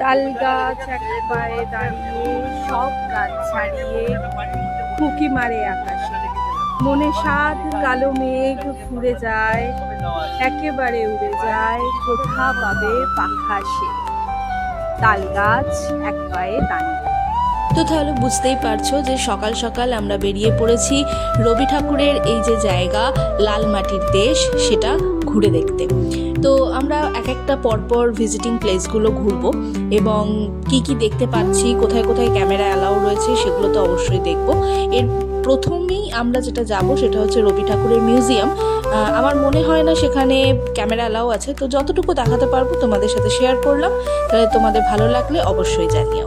তাল গাছ একবারে দাঁড়িয়ে সব গাছ ছাড়িয়ে ফুকি মারে আকাশে। মনে সাত কালো মেঘ ফুরে যায়, একেবারে উড়ে যায় কোথা পাবে পাখা সে। তাল গাছ একবারে দাঁড়িয়ে। তো তাহলে বুঝতেই পারছ যে সকাল সকাল আমরা বেরিয়ে পড়েছি রবি ঠাকুরের এই যে জায়গা, লাল মাটির দেশ, সেটা ঘুরে দেখতে। তো আমরা এক একটা পরপর ভিজিটিং প্লেসগুলো ঘুরবো এবং কি কি দেখতে পাচ্ছি, কোথায় কোথায় ক্যামেরা অ্যালাউ রয়েছে, সেগুলো তো অবশ্যই দেখব। এর প্রথমেই আমরা যেটা যাব সেটা হচ্ছে রবি ঠাকুরের মিউজিয়াম আমার মনে হয় না সেখানে ক্যামেরা অ্যালাউ আছে। তো যতটুকু দেখাতে পারব তোমাদের সাথে শেয়ার করলাম। তাহলে তোমাদের ভালো লাগলে অবশ্যই জানিও।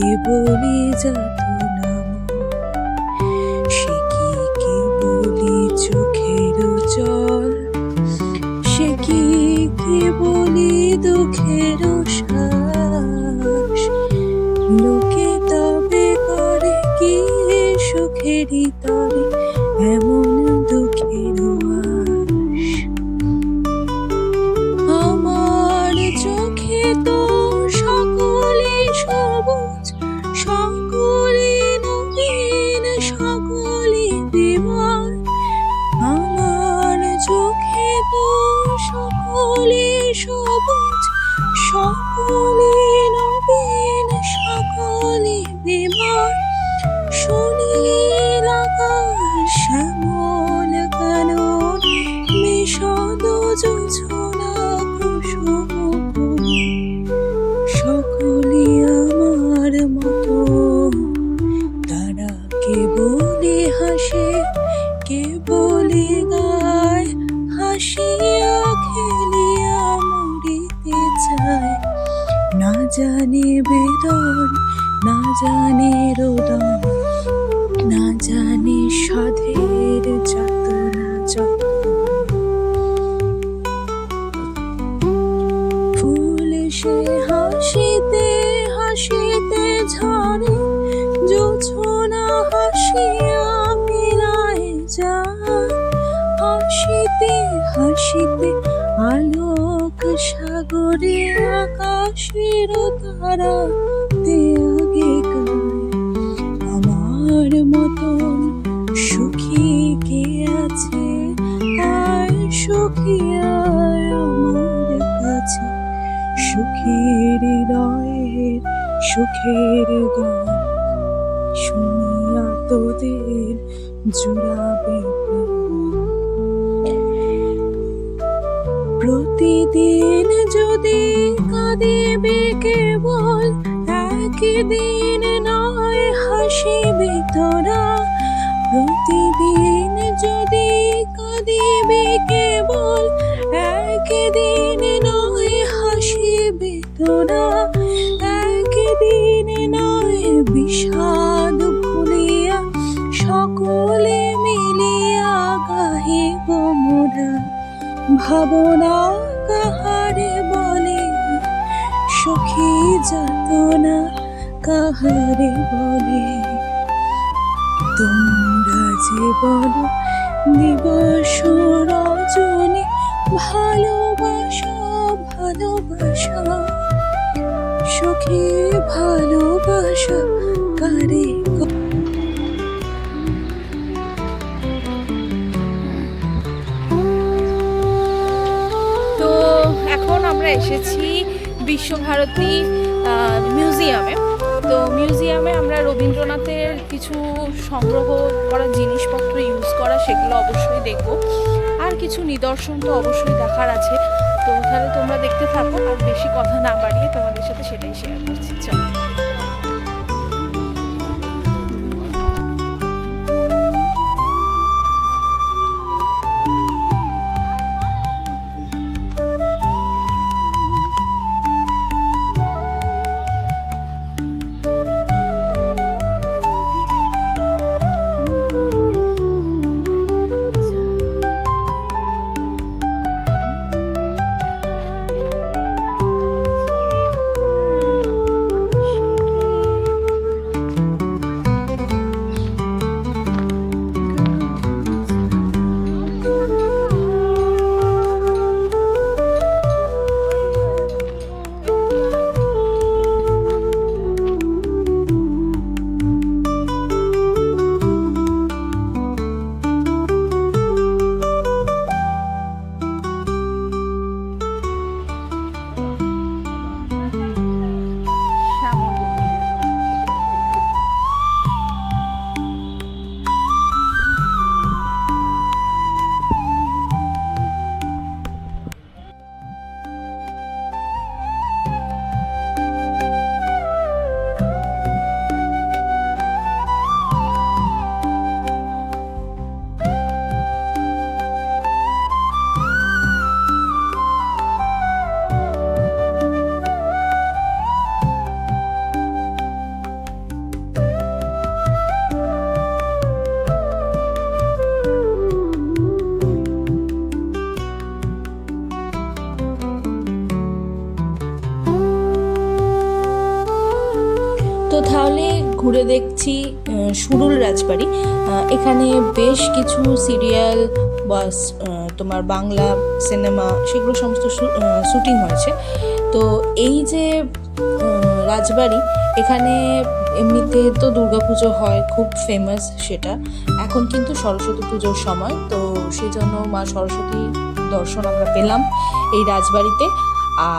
কে বলি যত নাম সে কি কে বলি চোখের জল? সে কি কেবলি দুঃখের শ্বাস? লোকে তবে করে কি সুখেরই তরে? সুনীল আকাশ, শ্যামল কানন মিশদ যোজনা কুসুম সকলে আমার মতো। তারা হাসে কে হাসিয়া খেলিয়া মরিতে চায়। না জানে বেদন না জানে রোদন, না জানে সাধের যাতনা যত ফুল সে হাসিতে হাসিতে ঝরে, জোছনা হাসিয়া মিলায় যায় হাসিতে হাসিতে আলোক সাগরে, আকাশের তারা হৃদয়ের সুখের গান শুনিয়া তোদের জুড়াবে প্রতিদিন যদি কাঁদিবে কেবল, একদিন নয় হাসিবে তোরা প্রতিদিন যদি কাঁদিবে কেবল, একদিন নয় হাসিবে তোরা বিষাদ ভুলিয়া সকলে মিলিয়া গাহিব মোরা। ভাবনা কাহারে বলে, সুখী যাতনা কাহারে বলে। তোমরা যে বলো দিবস আমরা এসেছি বিশ্বভারতী মিউজিয়ামে তো মিউজিয়ামে আমরা রবীন্দ্রনাথের কিছু সংগ্রহ করা জিনিসপত্র ইউজ করা সেগুলো অবশ্যই দেখব। আর কিছু নিদর্শন তো অবশ্যই দেখার আছে। তো তাহলে তোমরা দেখতে থাকো, আর বেশি কথা না বাড়িয়ে তোমাদের সাথে সেটাই ঘুরে দেখছি সুরুল রাজবাড়ি। এখানে বেশ কিছু সিরিয়াল বা তোমার বাংলা সিনেমা সেগুলো সমস্ত শুটিং হয়েছে। তো এই যে রাজবাড়ি, এখানে এমনিতে তো দুর্গাপুজো হয়, খুব ফেমাস সেটা। এখন কিন্তু সরস্বতী পুজোর সময়, তো সেই জন্য মা সরস্বতী দর্শন আমরা পেলাম এই রাজবাড়িতে।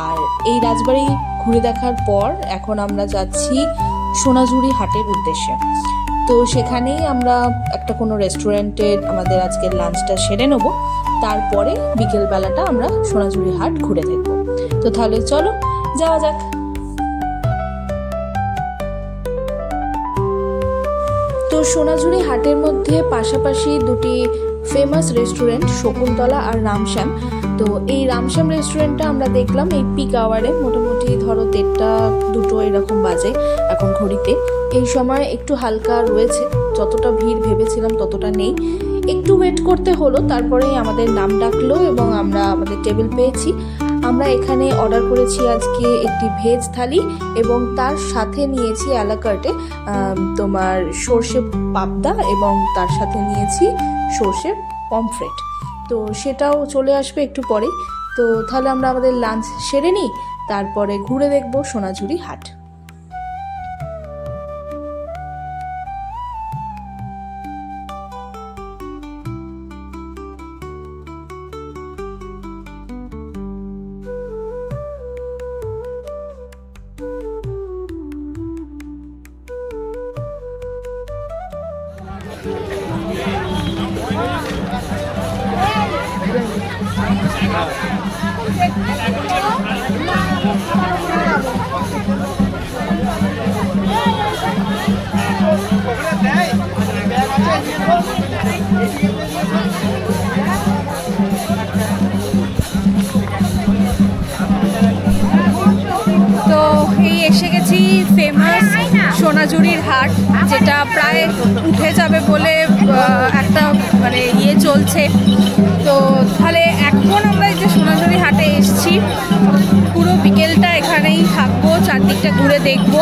আর এই রাজবাড়ি ঘুরে দেখার পর এখন আমরা যাচ্ছি সোনাঝুরি হাটের উদ্দেশ্যে। তো সেখানেই আমরা একটা কোনো রেস্টুরেন্টে আমাদের আজকের লাঞ্চটা সেরে নেব। তারপরে বিকেলবেলাটা আমরা সোনাঝুরি হাট ঘুরে দেখব। তো তাহলে চলো, যাওয়া যাক। তো সোনাঝুরি হাটের মধ্যে পাশাপাশি দুটি ফেমাস রেস্টুরেন্ট শকুন্তলা আর রামশ্যাম। তো এই রামশ্যাম রেস্টুরেন্টটা আমরা দেখলাম এই পিক আওয়ারে মোটামুটি ধরো দেড়টা, দুটো এরকম বাজে এখন ঘড়িতে। এই সময় একটু হালকা রয়েছে। যতটা ভিড় ভেবেছিলাম ততটা নেই। একটু ওয়েট করতে হলো, তারপরেই আমাদের নাম ডাকলো এবং আমরা আমাদের টেবিল পেয়েছি। আমরা এখানে অর্ডার করেছি আজকে একটি ভেজ থালি এবং তার সাথে নিয়েছি অ্যালাকার্টে তোমার সর্ষে পাবদা এবং তার সাথে নিয়েছি সর্ষে পমফ্রেট তো সেটাও চলে আসবে একটু পরেই তো তাহলে আমরা আমাদের লাঞ্চ সেরে নিই, তারপরে ঘুরে দেখব সোনাঝুরি হাট। তো সোনাঝুরির হাট যেটা প্রায় উঠে যাবে বলে একটা মানে ইয়ে চলছে। তো তাহলে এখন আমরা যে সোনাঝুরি হাটে এসেছি পুরো বিকেলটা এখানেই থাকব চারদিকটা ঘুরে দেখব।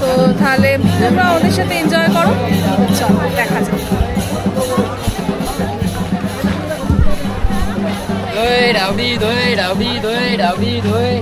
তো তাহলে তোমরা ওদের সাথে এনজয় করো। চলো দেখা যাক। Đuôi đạo đi, đuôi đạo đi, đuôi